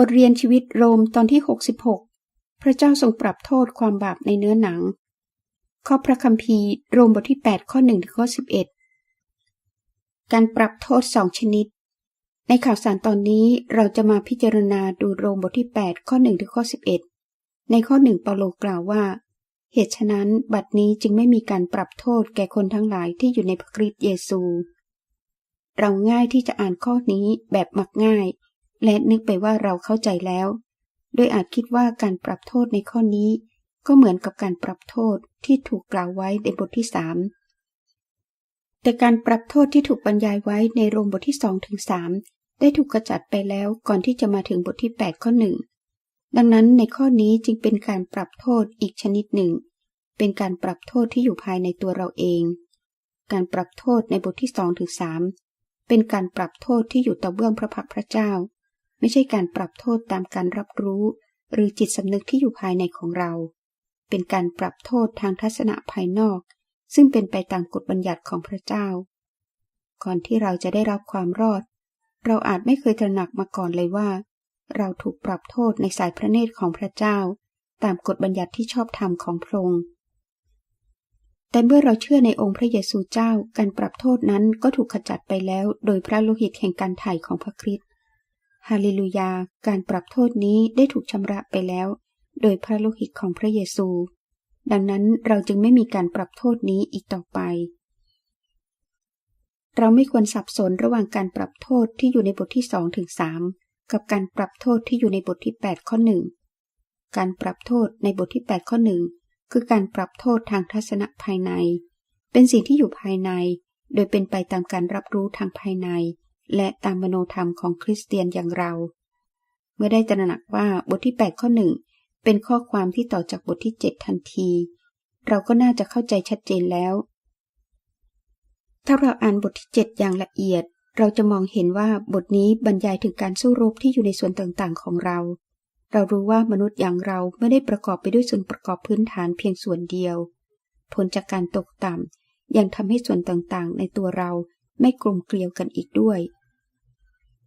บทเรียนชีวิตโรมตอนที่ 66 พระเจ้าทรงปรับโทษความบาปในเนื้อหนัง ข้อพระคัมภีร์โรมบทที่ 8 ข้อ1ถึงข้อ 11 การปรับโทษสองชนิด ในข่าวสารตอนนี้เราจะมาพิจารณาดูโรมบทที่ 8 ข้อ1ถึงข้อ 11 ในข้อ 1 เปาโลกล่าวว่า เหตุฉะนั้นบัดนี้จึงไม่มีการปรับโทษแก่คนทั้งหลายที่อยู่ในพระคริสต์เยซู เราง่ายที่จะอ่านข้อนี้แบบมักง่าย และนึกไปว่าเราเข้าใจแล้ว โดยอาจคิดว่าการปรับโทษในข้อนี้ ก็เหมือนกับการปรับโทษที่ถูกกล่าวไว้ในบทที่สามแต่การปรับโทษที่ถูกบรรยายไว้ในโรมบทที่สองถึงสามได้ถูกกระจัดไปแล้วก่อนที่จะมาถึงบทที่แปดข้อหนึ่งดังนั้นในข้อนี้จึงเป็นการปรับโทษอีกชนิดหนึ่ง เป็นการปรับโทษที่อยู่ภายในตัวเราเอง การปรับโทษในบทที่สองถึงสามเป็นการปรับโทษที่อยู่ต่อเบื้องพระพักพระเจ้า ไม่ใช่การปรับโทษตามการรับรู้ หรือจิตสำนึกที่อยู่ภายในของเรา เป็นการปรับโทษทางทัศนะภายนอก ซึ่งเป็นไปตามกฎบัญญัติของพระเจ้า ก่อนที่เราจะได้รับความรอด เราอาจไม่เคยตระหนักมาก่อนเลยว่า เราถูกปรับโทษในสายพระเนตรของพระเจ้า ตามกฎบัญญัติที่ชอบธรรมของพระองค์แต่เมื่อเราเชื่อในองค์พระเยซูเจ้าการปรับโทษนั้นก็ถูกขจัดไปแล้ว โดยพระโลหิตแห่งการไถ่ของพระคริสต์ ฮาเลลูยา การปรับโทษนี้ได้ถูกชำระไปแล้ว โดยพระโลหิตของพระเยซู ดังนั้นเราจึงไม่มีการปรับโทษนี้อีกต่อไป เราไม่ควรสับสนระหว่างการปรับโทษที่อยู่ในบทที่สองถึงสามกับการปรับโทษที่อยู่ในบทที่ 8 ข้อหนึ่งการปรับโทษในบทที่ 8 ข้อหนึ่งคือการปรับโทษทางทัศนะภายใน เป็นสิ่งที่อยู่ภายใน โดยเป็นไปตามการรับรู้ทางภายใน และตามมโนธรรมของคริสเตียนอย่างเรา เมื่อได้ตระหนักว่าบทที่ 8 ข้อหนึ่งเป็นข้อความที่ต่อจากบทที่ 7 ทันที เราก็น่าจะเข้าใจชัดเจนแล้ว ถ้าเราอ่านบทที่ 7 อย่างละเอียด เราจะมองเห็นว่าบทนี้บรรยายถึงการสู้รบที่อยู่ในส่วนต่างๆ ของเรา เรารู้ว่ามนุษย์อย่างเราไม่ได้ประกอบไปด้วยส่วนประกอบพื้นฐานเพียงส่วนเดียว ผลจากการตกต่ำยังทำให้ส่วนต่างๆ ในตัวเราไม่กลมเกลียวกันอีกด้วย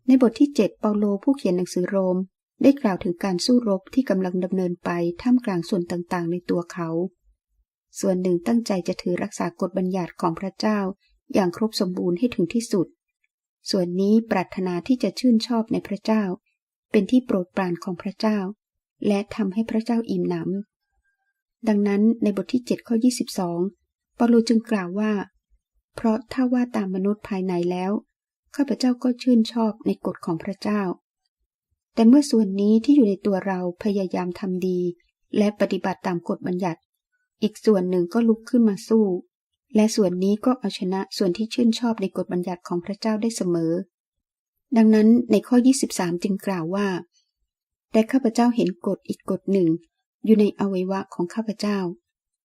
ในบทที่ 7 เปาโลผู้เขียนหนังสือโรม ได้กล่าวถึงการสู้รบที่กำลังดำเนินไปท่ามกลางส่วนต่างๆ ในตัวเขา ส่วนหนึ่งตั้งใจจะถือรักษากฎบัญญัติของพระเจ้า อย่างครบสมบูรณ์ให้ถึงที่สุด ส่วนนี้ปรารถนาที่จะชื่นชอบในพระเจ้า เป็นที่โปรดปรานของพระเจ้า และทำให้พระเจ้าอิ่มหนำดังนั้นในบทที่7ข้อ22เปาโลจึงกล่าวว่า เพราะถ้าว่าตามมนุษย์ภายในแล้ว ข้าพเจ้าก็ชื่นชอบในกฎของพระเจ้า แต่เมื่อส่วนนี้ที่อยู่ในตัวเราพยายามทำดี และปฏิบัติตามกฎบัญญัติ อีกส่วนหนึ่งก็ลุกขึ้นมาสู้ และส่วนนี้ก็เอาชนะส่วนที่ชื่นชอบในกฎบัญญัติของพระเจ้าได้เสมอ ดังนั้นในข้อ 23 จึงกล่าวว่า แต่ข้าพเจ้าเห็นกฎอีกกฎหนึ่ง อยู่ในอวัยวะของข้าพเจ้า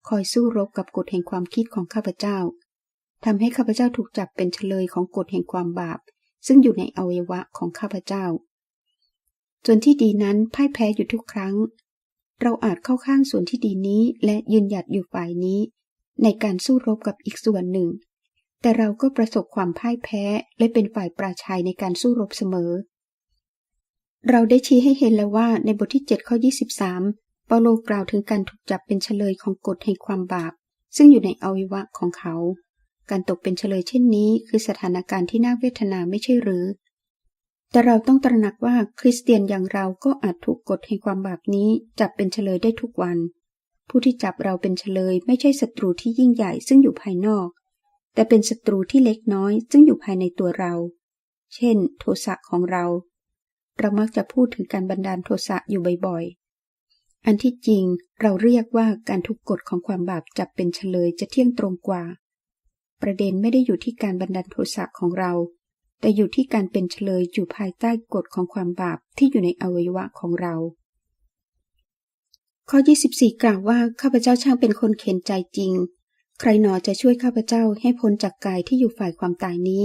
คอยสู้รบกับกฎแห่งความคิดของข้าพเจ้า ทำให้ข้าพเจ้าถูกจับเป็นเฉลยของกฎแห่งความบาป ซึ่งอยู่ในอวัยวะของข้าพเจ้า ส่วนที่ดีนั้นพ่ายแพ้อยู่ทุกครั้ง เราอาจเข้าข้างส่วนที่ดีนี้และยืนหยัดอยู่ฝ่ายนี้ ในการสู้รบกับอีกส่วนหนึ่ง แต่เราก็ประสบความพ่ายแพ้และเป็นฝ่ายปราชัยในการสู้รบเสมอ เราได้ชี้ให้เห็นแล้วว่าในบทที่ 7 ข้อ 23 เปาโลกล่าวถึงการถูกจับเป็นเฉลยของกฎแห่งความบาป ซึ่งอยู่ในอวัยวะของเขา การตกเป็นเฉลยเช่นนี้ คือสถานการณ์ที่น่าเวทนาไม่ใช่หรือ แต่เราต้องตระหนักว่าคริสเตียนอย่างเราก็อาจถูกกฎแห่งความบาปนี้จับเป็นเฉลยได้ทุกวัน ผู้ที่จับเราเป็นเฉลย ไม่ใช่ศัตรูที่ยิ่งใหญ่ซึ่งอยู่ภายนอก แต่เป็นศัตรูที่เล็กน้อย ซึ่งอยู่ภายในตัวเรา เช่น โทสะของเรา เรามักจะพูดถึงการบันดาลโทสะอยู่บ่อยๆ อันที่จริงเราเรียกว่าการถูกกฎของความบาปจับเป็นเฉลยจะเที่ยงตรงกว่า ประเด็นไม่ได้อยู่ที่การบันดาลโทสะของเรา แต่อยู่ที่การเป็นเฉลยอยู่ภายใต้กฎของความบาปที่อยู่ในอวัยวะของเรา ข้อ 24 กล่าวว่าข้าพเจ้าช่างเป็นคนเข็นใจจริง ใครหนอจะช่วยข้าพเจ้าให้พ้นจากกายที่อยู่ฝ่ายความตายนี้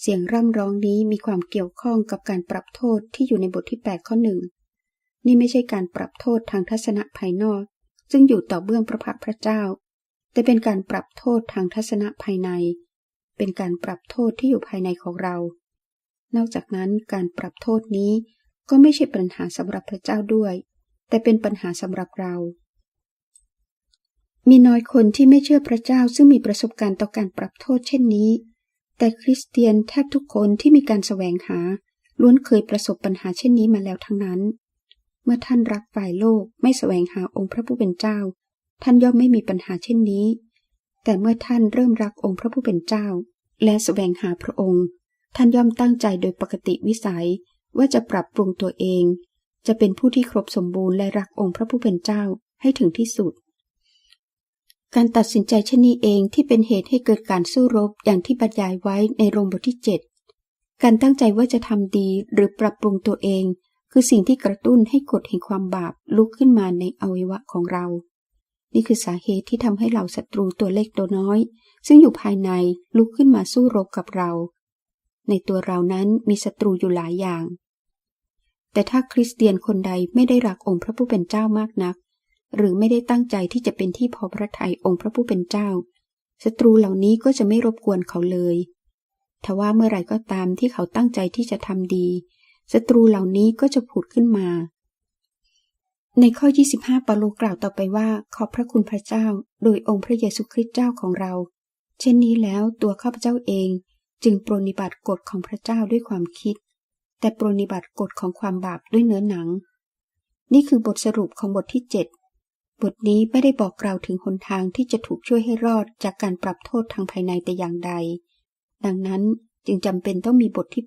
เสียงร่ำร้องนี้มีความเกี่ยวข้องกับการปรับโทษที่อยู่ในบทที่ 8 ข้อหนึ่งนี่ไม่ใช่การปรับโทษทางทัศนะภายนอก ซึ่งอยู่ต่อเบื้องพระพักพระเจ้า แต่เป็นการปรับโทษทางทัศนะภายใน เป็นการปรับโทษที่อยู่ภายในของเรา นอกจากนั้นการปรับโทษนี้ก็ไม่ใช่ปัญหาสำหรับพระเจ้าด้วย แต่เป็นปัญหาสำหรับเรา มีน้อยคนที่ไม่เชื่อพระเจ้าซึ่งมีประสบการณ์ต่อการปรับโทษเช่นนี้ แต่คริสเตียนแทบทุกคนที่มีการแสวงหา ล้วนเคยประสบปัญหาเช่นนี้มาแล้วทั้งนั้น เมื่อท่านรักฝ่ายโลกไม่แสวงหาองค์พระผู้เป็นเจ้า ท่านย่อมไม่มีปัญหาเช่นนี้ แต่เมื่อท่านเริ่มรักองค์พระผู้เป็นเจ้า และแสวงหาพระองค์ ท่านย่อมตั้งใจโดยปกติวิสัยว่าจะปรับปรุงตัวเอง จะเป็นผู้ที่ครบสมบูรณ์และรักองค์พระผู้เป็นเจ้าให้ถึงที่สุด การตัดสินใจเช่นนี้เองที่เป็นเหตุให้เกิดการสู้รบอย่างที่บรรยายไว้ในโรมบทที่ 7 การตั้งใจว่าจะทำดีหรือปรับปรุงตัวเอง คือสิ่งที่กระตุ้นให้กฎแห่งความบาปลุกขึ้นมาในอวัยวะของเรา นี่คือสาเหตุที่ทำให้เราศัตรูตัวเล็กตัวน้อย ซึ่งอยู่ภายในลุกขึ้นมาสู้รบกับเรา ในตัวเรานั้นมีศัตรูอยู่หลายอย่าง แต่ถ้าคริสเตียนคนใดไม่ได้รักองค์พระผู้เป็นเจ้ามากนัก หรือไม่ได้ตั้งใจที่จะเป็นที่พอพระทัยองค์พระผู้เป็นเจ้าศัตรูเหล่านี้ก็จะไม่รบกวนเขาเลยทว่าเมื่อไรก็ตามที่เขาตั้งใจที่จะทำดีศัตรูเหล่านี้ก็จะผุดขึ้นมา ในข้อ 25ปาโลกล่าวต่อไปว่าขอบพระคุณพระเจ้า โดยองค์พระเยซูคริสต์เจ้าของเรา เช่นนี้แล้วตัวข้าพเจ้าเอง จึงปรนิบัติกฎของพระเจ้าด้วยความคิด แต่ปรนิบัติกฎของความบาปด้วยเนื้อหนัง นี่คือบทสรุปของบทที่ 7 บทนี้ไม่ได้บอกกล่าวถึงหนทางที่จะถูกช่วยให้รอดจากการปรับโทษทางภายในแต่อย่างใด ดังนั้นจึงจำเป็นต้องมีบทที่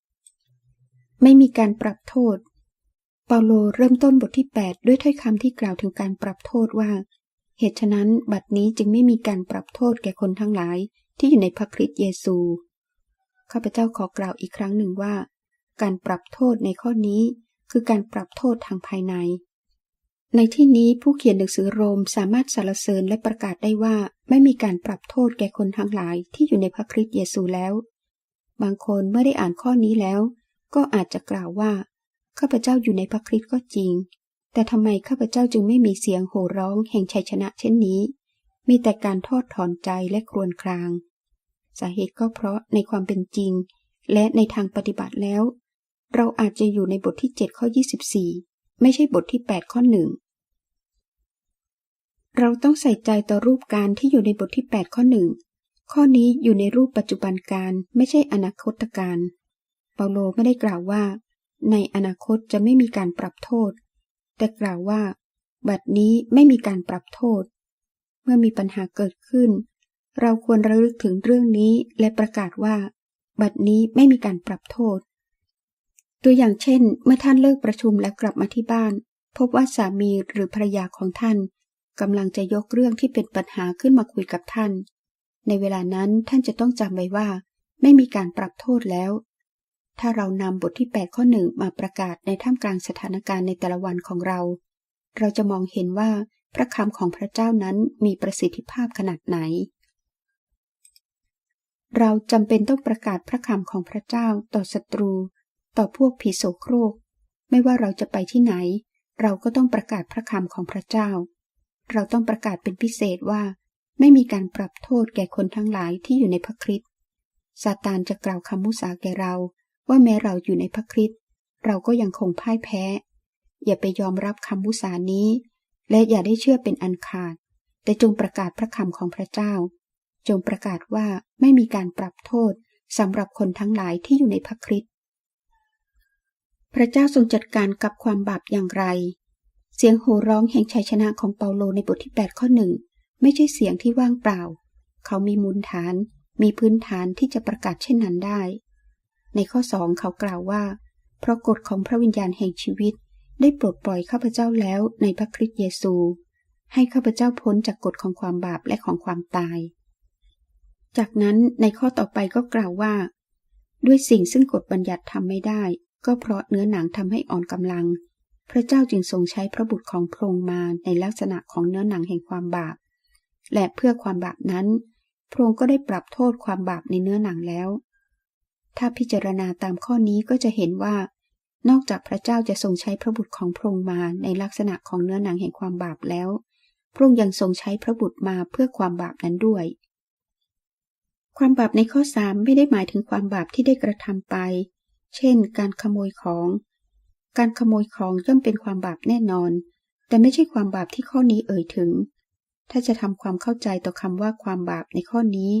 8 ไม่มีการปรับโทษ ปาโลเริ่มต้นบทที่ 8 ด้วยถ้อยคำที่กล่าวถึงการปรับโทษว่า เหตุฉะนั้นบัดนี้จึงไม่มีการปรับโทษแก่คนทั้งหลายที่อยู่ในพระคริสต์เยซู ข้าพเจ้าขอกล่าวอีกครั้งหนึ่งว่า การปรับโทษในข้อนี้คือการปรับโทษทางภายใน ในที่นี้ผู้เขียนหนังสือโรมสามารถสรรเสริญและประกาศได้ว่าไม่มีการปรับโทษแก่คนทั้งหลายที่อยู่ในพระคริสต์เยซูแล้ว บางคนเมื่อได้อ่านข้อนี้แล้ว ก็อาจจะกล่าวว่า ข้าพเจ้าอยู่ในพระคริสต์ก็จริง แต่ทำไมข้าพเจ้าจึงไม่มีเสียงโห่ร้องแห่งชัยชนะเช่นนี้ มีแต่การทอดถอนใจและครวญคราง สาเหตุก็เพราะในความเป็นจริง และในทางปฏิบัติแล้ว เราอาจจะอยู่ในบทที่7ข้อ24 ไม่ใช่บทที่8ข้อหนึ่งเราต้องใส่ใจต่อรูปการที่อยู่ในบทที่ 8 ข้อหนึ่งข้อนี้อยู่ในรูปปัจจุบันการไม่ใช่อนาคตการเปาโลไม่ได้กล่าวว่า ในอนาคตจะไม่มีการปรับโทษ แต่กล่าวว่า บัดนี้ไม่มีการปรับโทษ เมื่อมีปัญหาเกิดขึ้น เราควรระลึกถึงเรื่องนี้และประกาศว่า บัดนี้ไม่มีการปรับโทษ ตัวอย่างเช่น เมื่อท่านเลิกประชุมและกลับมาที่บ้าน พบว่าสามีหรือภรรยาของท่านกำลังจะยกเรื่องที่เป็นปัญหาขึ้นมาคุยกับท่าน ในเวลานั้นท่านจะต้องจำไว้ว่า ไม่มีการปรับโทษแล้ว ถ้าเรานำบทที่ 8 ข้อหนึ่งมาประกาศในท่ามกลางสถานการณ์ในแต่ละวันของเรา เราจะมองเห็นว่าพระคำของพระเจ้านั้นมีประสิทธิภาพขนาดไหน เราจำเป็นต้องประกาศพระคำของพระเจ้าต่อศัตรู ต่อพวกผีโสโครก ไม่ว่าเราจะไปที่ไหน เราก็ต้องประกาศพระคำของพระเจ้า เราต้องประกาศเป็นพิเศษว่า ไม่มีการปรับโทษแก่คนทั้งหลายที่อยู่ในพระคริสต์ซาตานจะกล่าวคำมุสาแก่เรา ว่าแม้เราอยู่ในพระคริสต์เราก็ยังคงพ่ายแพ้ อย่าไปยอมรับคำมุสานี้ และอย่าได้เชื่อเป็นอันขาด แต่จงประกาศพระคำของพระเจ้า จงประกาศว่าไม่มีการปรับโทษสำหรับคนทั้งหลายที่อยู่ในพระคริสต์พระเจ้าทรงจัดการกับความบาปอย่างไร เสียงโห่ร้องแห่งชัยชนะของเปาโลในบทที่ 8 ข้อหนึ่งไม่ใช่เสียงที่ว่างเปล่า เขามีมูลฐาน มีพื้นฐานที่จะประกาศเช่นนั้นได้ ในข้อสองเขากล่าวว่า เพราะกฎของพระวิญญาณแห่งชีวิต ได้ปลดปล่อยข้าพเจ้าแล้วในพระคริสต์เยซู ให้ข้าพเจ้าพ้นจากกฎของความบาปและของความตาย จากนั้นในข้อต่อไปก็กล่าวว่า ด้วยสิ่งซึ่งกฎบัญญัติทำไม่ได้ ก็เพราะเนื้อหนังทำให้อ่อนกำลัง พระเจ้าจึงทรงใช้พระบุตรของพระองค์มาในลักษณะของเนื้อหนังแห่งความบาป และเพื่อความบาปนั้น พระองค์ก็ได้ปรับโทษความบาปในเนื้อหนังแล้ว ถ้าพิจารณาตามข้อนี้ก็จะเห็นว่า นอกจากพระเจ้าจะทรงใช้พระบุตรของพระองค์มาในลักษณะของเนื้อหนังแห่งความบาปแล้ว พระองค์ยังทรงใช้พระบุตรมาเพื่อความบาปนั้นด้วย ความบาปในข้อสามไม่ได้หมายถึงความบาปที่ได้กระทำไป เช่น การขโมยของ การขโมยของย่อมเป็นความบาปแน่นอน แต่ไม่ใช่ความบาปที่ข้อนี้เอ่ยถึง ถ้าจะทำความเข้าใจต่อคำว่าความบาปในข้อนี้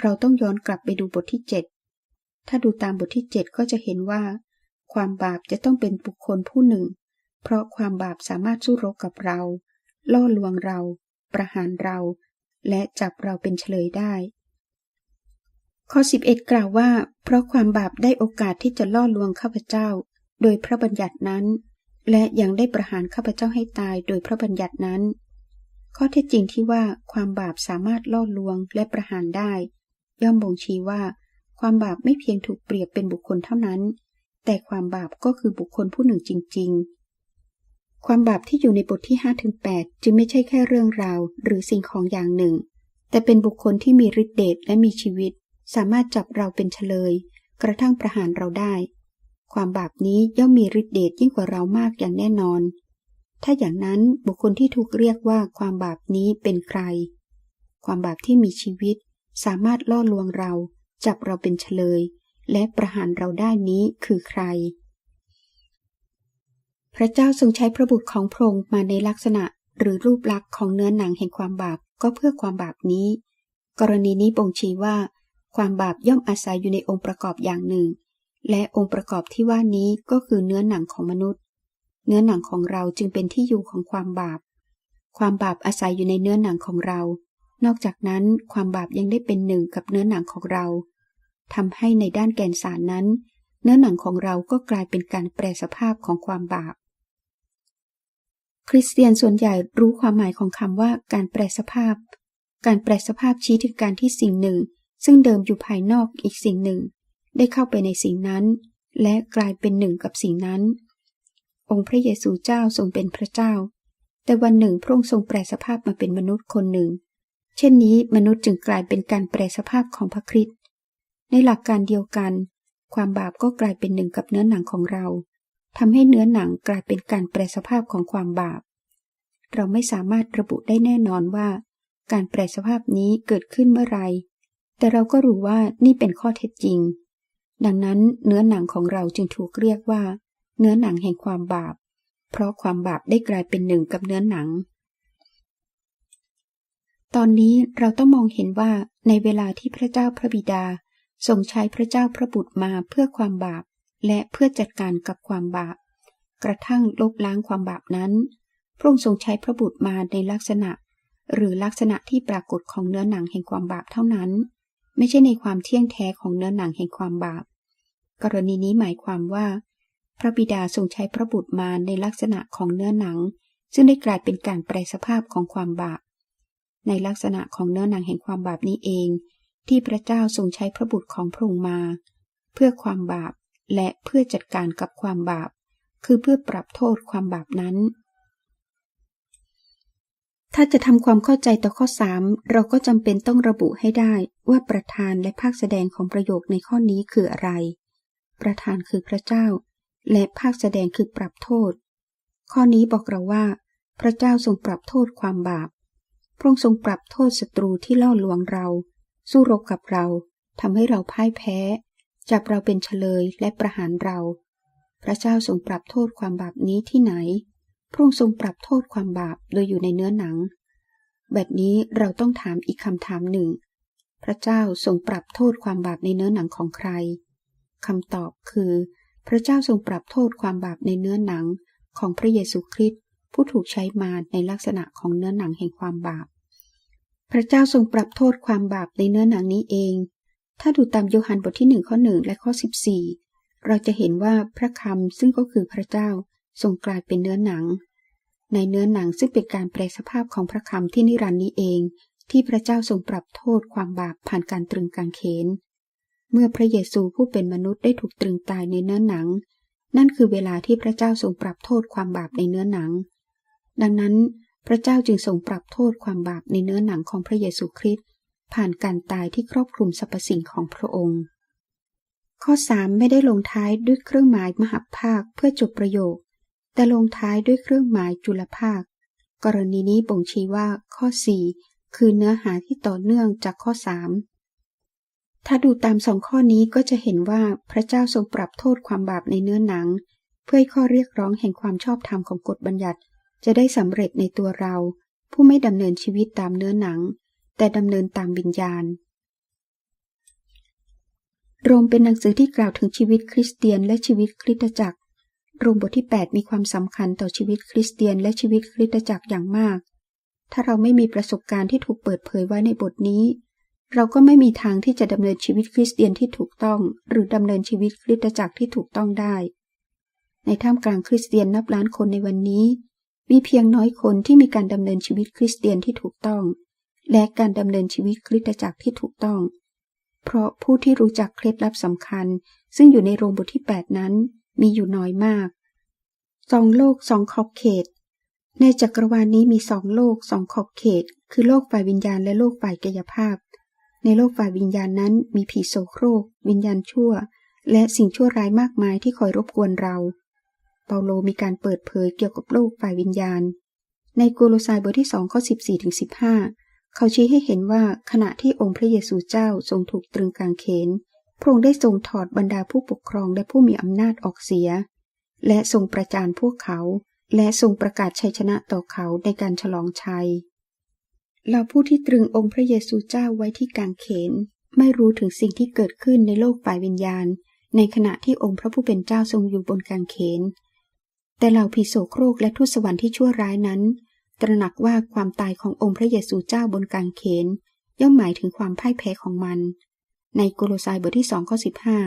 เราต้องย้อนกลับไปดูบทที่7 ถ้าดูตามบทที่ 7 ก็จะเห็นว่า ความบาปจะต้องเป็นบุคคลผู้หนึ่ง เพราะความบาปสามารถสู้รบกับเรา ล่อลวงเรา ประหารเรา และจับเราเป็นเฉลยได้ ข้อ 11 กล่าวว่า เพราะความบาปได้โอกาสที่จะล่อลวงข้าพเจ้า โดยพระบัญญัตินั้น และยังได้ประหารข้าพเจ้าให้ตายโดยพระบัญญัตินั้น ข้อเท็จจริงที่ว่าความบาปสามารถล่อลวงและประหารได้ ย่อมบ่งชี้ว่า ความบาปไม่เพียงถูกเปรียบเป็นบุคคลเท่านั้น แต่ความบาปก็คือบุคคลผู้หนึ่งจริง ๆ ความบาปที่อยู่ในบทที่5-8จึงไม่ใช่แค่เรื่องราว หรือสิ่งของอย่างหนึ่ง แต่เป็นบุคคลที่มีฤทธิ์เดชและมีชีวิต สามารถจับเราเป็นเฉลย กระทั่งประหารเราได้ ความบาปนี้ย่อมมีฤทธิ์เดชยิ่งกว่าเรามากอย่างแน่นอน ถ้าอย่างนั้นบุคคลที่ถูกเรียกว่าความบาปนี้เป็นใคร ความบาปที่มีชีวิต สามารถล่อลวงเรา จับเราเป็นเฉลย และประหารเราได้นี้คือใคร พระเจ้าทรงใช้พระบุตรของพระองค์มาในลักษณะหรือรูปลักษณ์ของเนื้อหนังแห่งความบาปก็เพื่อความบาปนี้ กรณีนี้บ่งชี้ว่า ความบาปย่อมอาศัยอยู่ในองค์ประกอบอย่างหนึ่ง และองค์ประกอบที่ว่านี้ก็คือเนื้อหนังของมนุษย์ เนื้อหนังของเราจึงเป็นที่อยู่ของความบาป ความบาปอาศัยอยู่ในเนื้อหนังของเรา นอกจากนั้นความบาปยังได้เป็นหนึ่งกับเนื้อหนังของเรา ทำให้ในด้านแกนสารนั้น เนื้อหนังของเราก็กลายเป็นการแปลสภาพของความบาป คริสเตียนส่วนใหญ่รู้ความหมายของคำว่าการแปลสภาพ การแปลสภาพชี้ถึงการที่สิ่งหนึ่ง ซึ่งเดิมอยู่ภายนอกอีกสิ่งหนึ่ง ได้เข้าไปในสิ่งนั้น และกลายเป็นหนึ่งกับสิ่งนั้น องค์พระเยซูเจ้าทรงเป็นพระเจ้า แต่วันหนึ่งพระองค์ทรงแปลสภาพมาเป็นมนุษย์คนหนึ่ง เช่นนี้มนุษย์จึงกลายเป็นการแปลสภาพของพระคริสต์ ในหลักการเดียวกัน ความบาปก็กลายเป็นหนึ่งกับเนื้อหนังของเราทำให้เนื้อหนังกลายเป็นการแปลสภาพของความบาป เราไม่สามารถระบุได้แน่นอนว่า การแปลสภาพนี้เกิดขึ้นเมื่อไร แต่เราก็รู้ว่านี่เป็นข้อเท็จจริง ดังนั้นเนื้อหนังของเราจึงถูกเรียกว่า เนื้อหนังแห่งความบาป เพราะความบาปได้กลายเป็นหนึ่งกับเนื้อหนัง ตอนนี้เราต้องมองเห็นว่าในเวลาที่พระเจ้าพระบิดา ทรงใช้พระเจ้าพระบุตรมาเพื่อความบาป และเพื่อจัดการกับความบาป กระทั่งลบล้างความบาปนั้น พระองค์ทรงใช้พระบุตรมาในลักษณะ หรือลักษณะที่ปรากฏของเนื้อหนังแห่งความบาปเท่านั้น ไม่ใช่ในความเที่ยงแท้ของเนื้อหนังแห่งความบาป กรณีนี้หมายความว่า พระบิดาทรงใช้พระบุตรมาในลักษณะของเนื้อหนัง ซึ่งได้กลายเป็นการแปลสภาพของความบาป ในลักษณะของเนื้อหนังแห่งความบาปนี้เอง ที่พระเจ้าทรงใช้พระบุตรของพระองค์มา เพื่อความบาปและเพื่อจัดการกับความบาป คือเพื่อปรับโทษความบาปนั้น ถ้าจะทำความเข้าใจต่อข้อ 3 เราก็จำเป็นต้องระบุให้ได้ว่าประธานและภาคแสดงของประโยคในข้อนี้คืออะไร ประธานคือพระเจ้า และภาคแสดงคือปรับโทษ ข้อนี้บอกเราว่า พระเจ้าทรงปรับโทษความบาปพระองค์ทรงปรับโทษศัตรูที่ล่อลวงเรา สู้รบกับเราทำให้เราพ่ายแพ้ จับเราเป็นเฉลยและประหารเรา พระเจ้าทรงปรับโทษความบาปนี้ที่ไหน พระองค์ทรงปรับโทษความบาปโดยอยู่ในเนื้อหนัง แบบนี้เราต้องถามอีกคำถามหนึ่ง พระเจ้าทรงปรับโทษความบาปในเนื้อหนังของใครคำตอบคือ พระเจ้าทรงปรับโทษความบาปในเนื้อหนังของพระเยซูคริสต์ผู้ถูกใช้มาในลักษณะของเนื้อหนังแห่งความบาป พระเจ้าทรงปรับโทษความบาปในเนื้อหนังนี้เอง ถ้าดูตามโยฮันบทที่หนึ่งข้อหนึ่งและข้อ 14 เราจะเห็นว่าพระคำซึ่งก็คือพระเจ้าทรงกลายเป็นเนื้อหนัง ในเนื้อหนังซึ่งเป็นการแปลสภาพของพระคำที่นิรันดร์นี้เอง ที่พระเจ้าทรงปรับโทษความบาปผ่านการตรึงกางเขน เมื่อพระเยซูผู้เป็นมนุษย์ได้ถูกตรึงตายในเนื้อหนัง นั่นคือเวลาที่พระเจ้าทรงปรับโทษความบาปในเนื้อหนัง ดังนั้น พระเจ้าจึงทรงปรับโทษความบาปในเนื้อหนังของพระเยซูคริสต์ผ่านการตายที่ครอบคลุมสรรพสิ่งของพระองค์ ข้อ 3 ไม่ได้ลงท้ายด้วยเครื่องหมายมหภาคเพื่อจบประโยค แต่ลงท้ายด้วยเครื่องหมายจุลภาค กรณีนี้บ่งชี้ว่าข้อ 4 คือเนื้อหาที่ต่อเนื่องจากข้อ 3 ถ้าดูตามสองข้อนี้ก็จะเห็นว่าพระเจ้าทรงปรับโทษความบาปในเนื้อหนัง เพื่อให้ข้อเรียกร้องแห่งความชอบธรรมของกฎบัญญัติ จะได้สำเร็จในตัวเรา ผู้ไม่ดำเนินชีวิตตามเนื้อหนัง แต่ดำเนินตามวิญญาณ โรมเป็นหนังสือที่กล่าวถึงชีวิตคริสเตียนและชีวิตคริสตจักร โรมบทที่ 8 มีความสำคัญต่อชีวิตคริสเตียนและชีวิตคริสตจักรอย่างมาก ถ้าเราไม่มีประสบการณ์ที่ถูกเปิดเผยไว้ในบทนี้ เราก็ไม่มีทางที่จะดำเนินชีวิตคริสเตียนที่ถูกต้อง หรือดำเนินชีวิตคริสตจักรที่ถูกต้องได้ ในท่ามกลางคริสเตียนนับล้านคนในวันนี้ มีเพียงน้อยคนที่มีการดำเนินชีวิตคริสเตียนที่ถูกต้อง และการดำเนินชีวิตคริสตจักรที่ถูกต้อง เพราะผู้ที่รู้จักเคล็ดลับสำคัญ ซึ่งอยู่ในโรมบทที่ 8 นั้น มีอยู่น้อยมากสองโลกสองขอบเขต ในจักรวาลนนี้มีสองโลกสองขอบเขต คือโลกฝ่ายวิญญาณและโลกฝ่ายกายภาพ ในโลกฝ่ายวิญญาณนั้นมีผีโสโครก วิญญาณชั่ว และสิ่งชั่วร้ายมากมายที่คอยรบกวนเรา เปาโลมีการเปิดเผยเกี่ยวกับโลกฝ่ายวิญญาณ ในโกโลสายบทที่สองข้อ14ถึง15เขาชี้ให้เห็นว่าขณะที่องค์พระเยซูเจ้าทรงถูกตรึงกางเขน พระองค์ได้ทรงถอดบรรดาผู้ปกครองและผู้มีอำนาจออกเสีย และทรงประจานพวกเขา และทรงประกาศชัยชนะต่อเขาในการฉลองชัยเราผู้ที่ตรึงองค์พระเยซูเจ้าไว้ที่กางเขน ไม่รู้ถึงสิ่งที่เกิดขึ้นในโลกฝ่ายวิญญาณ ในขณะที่องค์พระผู้เป็นเจ้าทรงอยู่บนกางเขน แต่เหล่าผีโสโครกและทูตสวรรค์ที่ชั่วร้ายนั้น ตระหนักว่าความตายขององค์พระเยซูเจ้าบนกางเขน ย่อมหมายถึงความพ่ายแพ้ของมัน ในโกโลสายบทที่สองข้อสิบห้า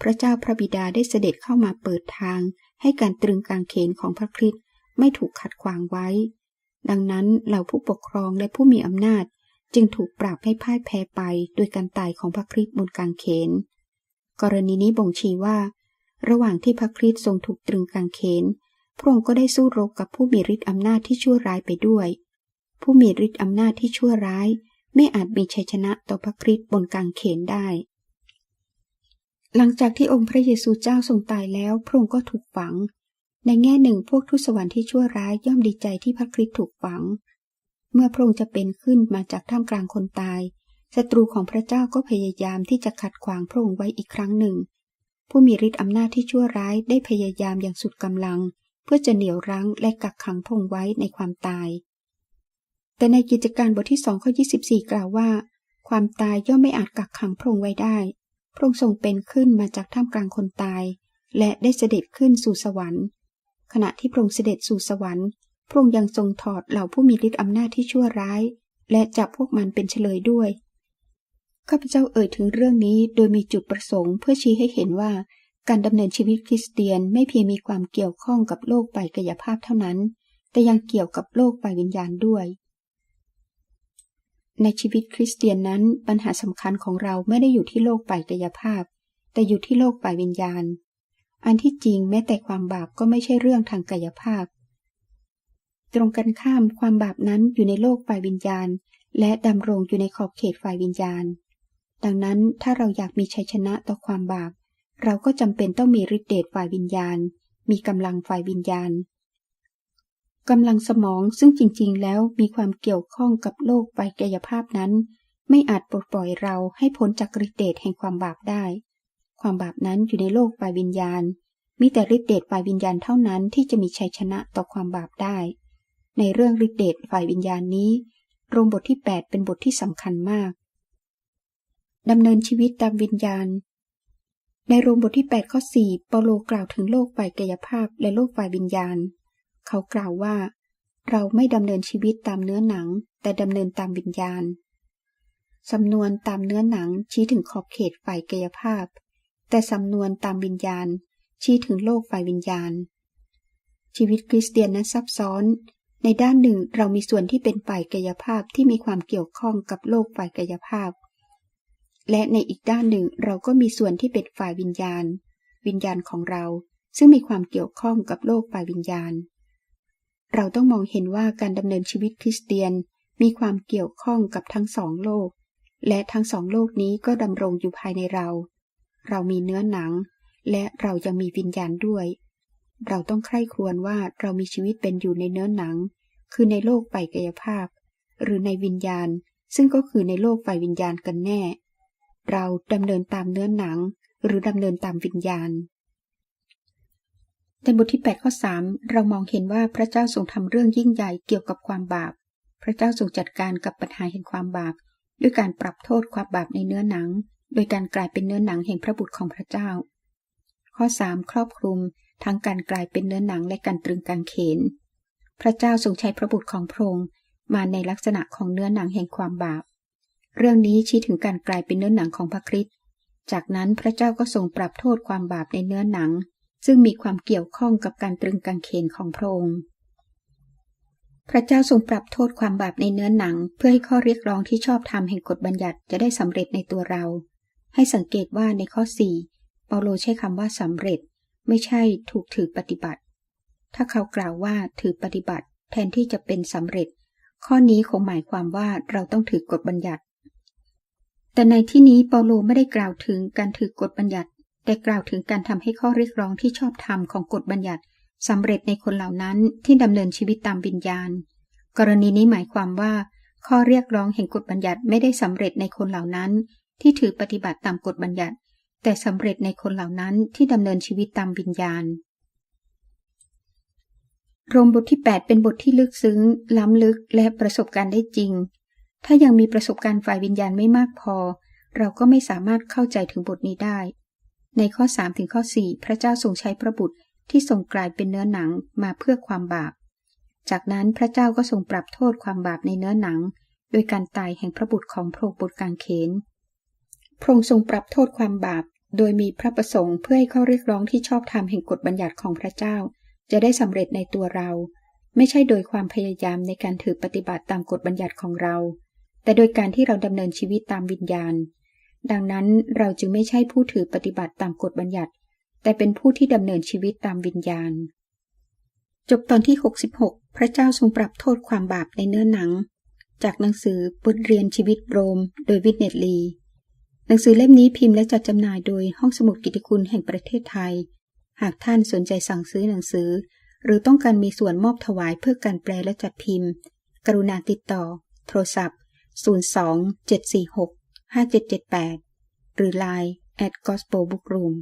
พระเจ้าพระบิดาได้เสด็จเข้ามาเปิดทาง ให้การตรึงกางเขนของพระคริสต์ไม่ถูกขัดขวางไว้ ดังนั้นเหล่าผู้ปกครองและผู้มีอำนาจ จึงถูกปราบให้พ่ายแพ้ไปโดยการตายของพระคริสต์บนกางเขน กรณีนี้บ่งชี้ว่า ระหว่างที่พระคริสต์ทรงถูกตรึงกางเขน พระองค์ก็ได้สู้รบกับผู้มีฤทธิ์อำนาจที่ชั่วร้ายไปด้วย ผู้มีฤทธิ์อำนาจที่ชั่วร้าย ไม่อาจมีชัยชนะต่อพระคริสต์บนกางเขนได้ หลังจากที่องค์พระเยซูเจ้าทรงตายแล้วพระองค์ก็ถูกฝัง ในแง่หนึ่งพวกทูตสวรรค์ที่ชั่วร้ายย่อมดีใจที่พระคริสต์ถูกฝัง เมื่อพระองค์จะเป็นขึ้นมาจากท่ามกลางคนตายศัตรูของพระเจ้าก็พยายามที่จะขัดขวางพระองค์ไว้อีกครั้งหนึ่ง ผู้มีฤทธิ์อำนาจที่ชั่วร้ายได้พยายามอย่างสุดกำลัง พื่อจะเหนี่ยวรั้งและกักขังพงค์ไว้ในความตาย แต่ในกิจการบทที่สองข้อ24 กล่าวว่า ความตายย่อมไม่อาจกักขังพระองค์ไว้ได้ พระองค์ทรงเป็นขึ้นมาจากท่ามกลางคนตาย และได้เสด็จขึ้นสู่สวรรค์ ขณะที่พระองค์เสด็จสู่สวรรค์ พระองค์ยังทรงถอดเหล่าผู้มีฤทธิ์อำนาจที่ชั่วร้าย และจับพวกมันเป็นเฉลยด้วย ข้าพเจ้าเอ่ยถึงเรื่องนี้โดยมีจุดประสงค์เพื่อชี้ให้เห็นว่า การดำเนินชีวิตคริสเตียนไม่เพียงมีความเกี่ยวข้องกับโลกฝ่ายกายภาพเท่านั้น แต่ยังเกี่ยวกับโลกฝ่ายวิญญาณด้วย ในชีวิตคริสเตียนนั้นปัญหาสำคัญของเราไม่ได้อยู่ที่โลกฝ่ายกายภาพ แต่อยู่ที่โลกฝ่ายวิญญาณ อันที่จริงแม้แต่ความบาปก็ไม่ใช่เรื่องทางกายภาพ ตรงกันข้ามความบาปนั้นอยู่ในโลกฝ่ายวิญญาณ และดำรงอยู่ในขอบเขตฝ่ายวิญญาณ ดังนั้นถ้าเราอยากมีชัยชนะต่อความบาป เราก็จำเป็นต้องมีฤทธิเดชฝ่ายวิญญาณ มีกำลังฝ่ายวิญญาณกำลังสมองซึ่งจริงๆ แล้วมีความเกี่ยวข้องกับโลกฝ่ายกายภาพนั้น ไม่อาจปลดปล่อยเราให้พ้นจากฤทธิเดชแห่งความบาปได้ ความบาปนั้นอยู่ในโลกฝ่ายวิญญาณ มีแต่ฤทธิเดชฝ่ายวิญญาณเท่านั้นที่จะมีชัยชนะต่อความบาปได้ ในเรื่องฤทธิเดชฝ่ายวิญญาณนี้โรมบทที่ 8 เป็นบทที่สำคัญมากดำเนินชีวิตตามวิญญาณ ในโรมบทที่ 8 ข้อ 4 เปาโลกล่าวถึงโลกฝ่ายกายภาพและโลกฝ่ายวิญญาณ เขากล่าวว่า เราไม่ดำเนินชีวิตตามเนื้อหนัง แต่ดำเนินตามวิญญาณ สำนวนตามเนื้อหนังชี้ถึงขอบเขตฝ่ายกายภาพ แต่สำนวนตามวิญญาณ ชี้ถึงโลกฝ่ายวิญญาณ ชีวิตคริสเตียนนั้นซับซ้อน ในด้านหนึ่งเรามีส่วนที่เป็นฝ่ายกายภาพที่มีความเกี่ยวข้องกับโลกฝ่ายกายภาพ และในอีกด้านหนึ่งเราก็มีส่วนที่เป็นฝ่ายวิญญาณ วิญญาณของเรา ซึ่งมีความเกี่ยวข้องกับโลกฝ่ายวิญญาณ เราต้องมองเห็นว่าการดำเนินชีวิตคริสเตียนมีความเกี่ยวข้องกับทั้งสองโลก และทั้งสองโลกนี้ก็ดำรงอยู่ภายในเรา เรามีเนื้อหนัง และเรายังมีวิญญาณด้วย เราต้องใคร่ครวญว่าเรามีชีวิตเป็นอยู่ในเนื้อหนัง คือในโลกฝ่ายกายภาพ หรือในวิญญาณ ซึ่งก็คือในโลกฝ่ายวิญญาณกันแน่ เราดำเนินตามเนื้อหนัง หรือดำเนินตามวิญญาณ ในบทที่8ข้อ3เรามองเห็นว่าพระเจ้าทรงทำเรื่องยิ่งใหญ่เกี่ยวกับความบาป พระเจ้าทรงจัดการกับปัญหาแห่งความบาป ด้วยการปรับโทษความบาปในเนื้อหนัง โดยการกลายเป็นเนื้อหนังแห่งพระบุตรของพระเจ้า ข้อ 3 ครอบคลุมทั้งการกลายเป็นเนื้อหนังและการตรึงกางเขน พระเจ้าทรงใช้พระบุตรของพระองค์มาในลักษณะของเนื้อหนังแห่งความบาป เรื่องนี้ชี้ถึงการกลายเป็นเนื้อหนังของพระคริสต์ จากนั้นพระเจ้าก็ทรงปรับโทษความบาปในเนื้อหนัง ซึ่งมีความเกี่ยวข้องกับการตรึงกางเขนของพระองค์ พระเจ้าทรงปรับโทษความบาปในเนื้อหนัง เพื่อให้ข้อเรียกร้องที่ชอบธรรมแห่งกฎบัญญัติจะได้สำเร็จในตัวเรา ให้สังเกตว่าในข้อ 4 เปาโลใช้คำว่าสำเร็จ ไม่ใช่ถูกถือปฏิบัติ ถ้าเขากล่าวว่าถือปฏิบัติ แทนที่จะเป็นสำเร็จ ข้อนี้คงหมายความว่าเราต้องถือกฎบัญญัติ แต่ในที่นี้เปาโลไม่ได้กล่าวถึงการถือกฎบัญญัติ แต่กล่าวถึงการทำให้ข้อเรียกร้องที่ชอบธรรมของกฎบัญญัติสำเร็จในคนเหล่านั้นที่ดำเนินชีวิตตามวิญญาณ กรณีนี้หมายความว่า ข้อเรียกร้องแห่งกฎบัญญัติไม่ได้สำเร็จในคนเหล่านั้น ที่ถือปฏิบัติตามกฎบัญญัติ แต่สำเร็จในคนเหล่านั้นที่ดำเนินชีวิตตามวิญญาณโรมบทที่ 8 เป็นบทที่ลึกซึ้ง ล้ำลึกและประสบการณ์ได้จริง ถ้ายังมีประสบการณ์ฝ่ายวิญญาณไม่มากพอ เราก็ไม่สามารถเข้าใจถึงบทนี้ได้ ในข้อ3ถึงข้อ4พระเจ้าทรงใช้พระบุตรที่ทรงกลายเป็นเนื้อหนังมาเพื่อความบาป จากนั้นพระเจ้าก็ทรงปรับโทษความบาปในเนื้อหนัง โดยการตายแห่งพระบุตรของพระองค์บนกางเขน พระองค์ทรงปรับโทษความบาป โดยมีพระประสงค์เพื่อให้ข้อเรียกร้องที่ชอบธรรมแห่งกฎบัญญัติของพระเจ้า จะได้สำเร็จในตัวเรา ไม่ใช่โดยความพยายามในการถือปฏิบัติตามกฎบัญญัติของเรา แต่โดยการที่เราดำเนินชีวิตตามวิญญาณ ดังนั้นเราจึงไม่ใช่ผู้ถือปฏิบัติตามกฎบัญญัติ แต่เป็นผู้ที่ดำเนินชีวิตตามวิญญาณ จบตอนที่ 66 พระเจ้าทรงปรับโทษความบาปในเนื้อหนัง จากหนังสือบทเรียนชีวิตโรม โดยวิทเนตลี หนังสือเล่มนี้พิมพ์และจัดจำหน่ายโดยห้องสมุดกิติคุณแห่งประเทศไทย หากท่านสนใจสั่งซื้อหนังสือ หรือต้องการมีส่วนมอบถวายเพื่อการแปลและจัดพิมพ์ กรุณาติดต่อ โทรศัพท์ 02 746 5778 หรือ Line at gospel bookroom